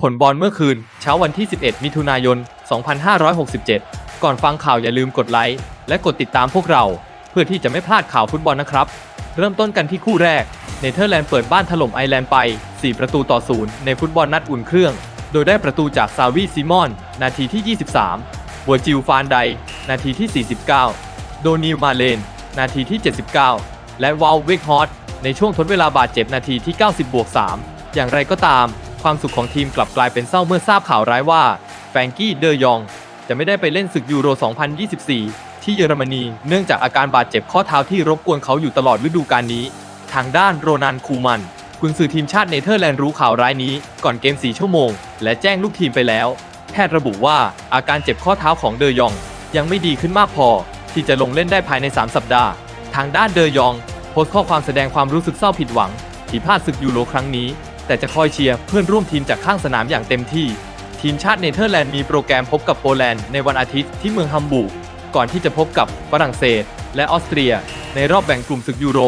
ผลบอลเมื่อคืน เช้าวันที่ 11 มิถุนายน 2567 ก่อนฟังข่าวอย่าลืมกดไลค์และกดติดตามพวกเรา เพื่อที่จะไม่พลาดข่าวฟุตบอลนะครับ เริ่มต้นกันที่คู่แรก เนเธอร์แลนด์เปิดบ้านถล่มไอร์แลนด์ไป 4 ประตูต่อ0ในฟุตบอลนัดอุ่นเครื่อง โดยได้ประตูจากซาวีซิมอน นาทีที่ 23บัวจิลฟานได นาทีที่ 49 โดนิลมาเลน นาทีที่ 79 และวาลเวกฮอตในช่วงทดเวลาบาดเจ็บนาทีที่ 90บวก3อย่างไรก็ตาม ความสุขของทีมกลับกลายเป็นเศร้าเมื่อทราบข่าวร้ายว่า แฟรงกี้เดอยอง จะไม่ได้ไปเล่นศึกยูโร 2024 ที่เยอรมนี เนื่องจากอาการบาดเจ็บข้อเท้าที่รบกวนเขาอยู่ตลอดฤดูกาลนี้ ทางด้านโรนันคูมันกุนซือทีมชาติเนเธอร์แลนด์รู้ข่าวร้ายนี้ ก่อนเกม 4 ชั่วโมง และแจ้งลูกทีมไปแล้ว แพทย์ระบุว่าอาการเจ็บข้อเท้าของเดอยอง ยังไม่ดีขึ้นมากพอ ที่จะลงเล่นได้ภายใน 3 สัปดาห์ ทางด้านเดอยอง โพสต์ข้อความแสดงความรู้สึกเศร้าผิดหวังที่พลาดศึกยูโรครั้งนี้ แต่จะคอยเชียร์เพื่อนร่วมทีมจากข้างสนามอย่างเต็มที่ ทีมชาติเนเธอร์แลนด์มีโปรแกรมพบกับโปแลนด์ในวันอาทิตย์ที่เมืองฮัมบูร์กก่อนที่จะพบกับฝรั่งเศส และออสเตรีย ในรอบแบ่งกลุ่มศึกยูโร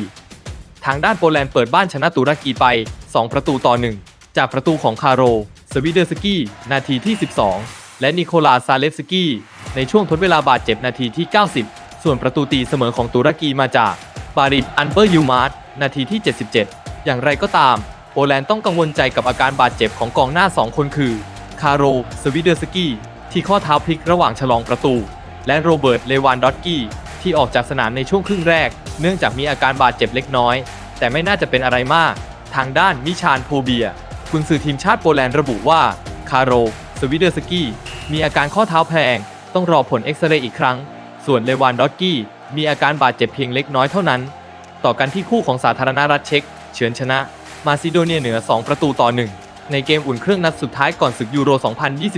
2024 ทางด้านโปแลนด์เปิดบ้านชนะตุรกีไป 2 ประตูต่อ 1 จากประตูของคาโร สวิเดอร์สกี้ นาทีที่ 12 และนิโคลาซาเลฟสกี้ ในช่วงทดเวลาบาดเจ็บนาทีที่ 90 ส่วนประตูตีเสมอของตุรกีมาจากบาริดอันเปอร์ยูมาร์ตนาทีที่ 77 อย่างไรก็ตาม โปแลนด์ต้องกังวลใจกับอาการบาดเจ็บของกองหน้า 2 คนคือ คาโร สวิเดอร์สกี้ ที่ข้อเท้าพลิกระหว่างฉลองประตู และโรเบิร์ต เลวานดอตกี้ ที่ออกจากสนามในช่วงครึ่งแรก เนื่องจากมีอาการบาดเจ็บเล็กน้อย แต่ไม่น่าจะเป็นอะไรมาก ทางด้านมิชานโพเบียกุนซือทีมชาติโปแลนด์ระบุว่า คาโร สวิเดอร์สกี้ มีอาการข้อเท้าแพลงต้องรอผลเอ็กซเรย์อีกครั้ง ส่วนเลวานดอตกี้มีอาการบาดเจ็บเพียงเล็กน้อยเท่านั้น ต่อกันที่คู่ของสาธารณรัฐเช็ก เฉือนชนะมาซิโดเนียเหนือ 2 ประตูต่อ 1 ในเกมอุ่นเครื่องนัดสุดท้ายก่อนศึกยูโร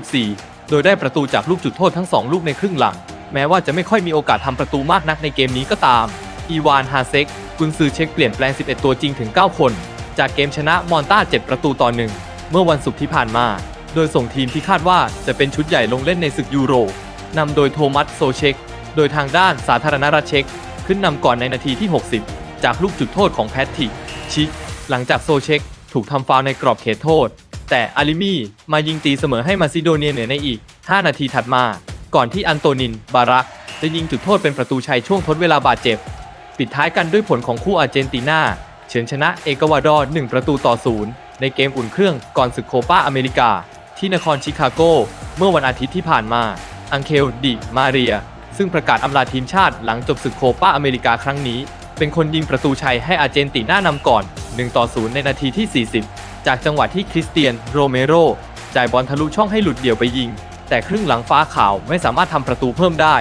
2024 โดยได้ประตูจากลูกจุดโทษทั้ง 2 ลูกในครึ่งหลัง แม้ว่าจะไม่ค่อยมีโอกาสทำประตูมากนักในเกมนี้ก็ตาม อีวานฮาเซกกุนซือเช็กเปลี่ยนแปลง 11 ตัวจริงถึง 9 คน จากเกมชนะมอนต้า 7 ประตูต่อ 1 เมื่อวันศุกร์ที่ผ่านมา โดยส่งทีมที่คาดว่าจะเป็นชุดใหญ่ลงเล่นในศึกยูโรนำโดยโทมัสโซเชกโดยทางด้านสาธารณรัฐเช็กขึ้นนำก่อนในนาทีที่ 60 จากลูกจุดโทษของแพทริก ชิก หลังจากโซเช็กถูกทำฟาวในกรอบเขตโทษ แต่อาริมีมายิงตีเสมอให้มาซิโดเนียเหนือในอีก 5 นาทีถัดมา ก่อนที่อันโตนิน บารัก จะยิงจุดโทษเป็นประตูชัยช่วงทดเวลาบาดเจ็บ ปิดท้ายกันด้วยผลของคู่อาร์เจนตินาเฉือนชนะเอกวาดอร์ 1 ประตูต่อ0ในเกมอุ่นเครื่องก่อนศึกโคปาอเมริกา ที่นครชิคาโกเมื่อวันอาทิตย์ที่ผ่านมา อังเคลดิมาเรีย ซึ่งประกาศอำลาทีมชาติหลังจบศึกโคปาอเมริกาครั้งนี้ เป็นคนยิงประตูชัยให้อาร์เจนติน่านำก่อน 1 ต่อ 0 ในนาทีที่ 40 จากจังหวะที่คริสเตียนโรเมโรจ่ายบอลทะลุช่องให้หลุดเดี่ยวไปยิง แต่ครึ่งหลังฟ้าขาวไม่สามารถทำประตูเพิ่มได้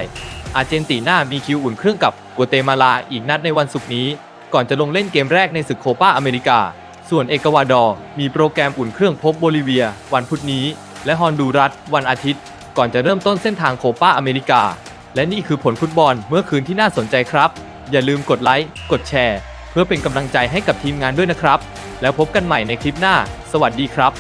อาร์เจนตินามีคิวอุ่นเครื่องกับกัวเตมาลาอีกนัดในวันศุกร์นี้ ก่อนจะลงเล่นเกมแรกในศึกโคปาอเมริกา ส่วนเอกวาดอร์มีโปรแกรมอุ่นเครื่องพบโบลิเวีย วันพุธนี้ และฮอนดูรัสวันอาทิตย์ ก่อนจะเริ่มต้นเส้นทางโคปาอเมริกา และนี่คือผลฟุตบอลเมื่อคืนที่น่าสนใจครับ อย่าลืมกดไลค์กดแชร์ เพื่อเป็นกำลังใจให้กับทีมงานด้วยนะครับ แล้วพบกันใหม่ในคลิปหน้า สวัสดีครับ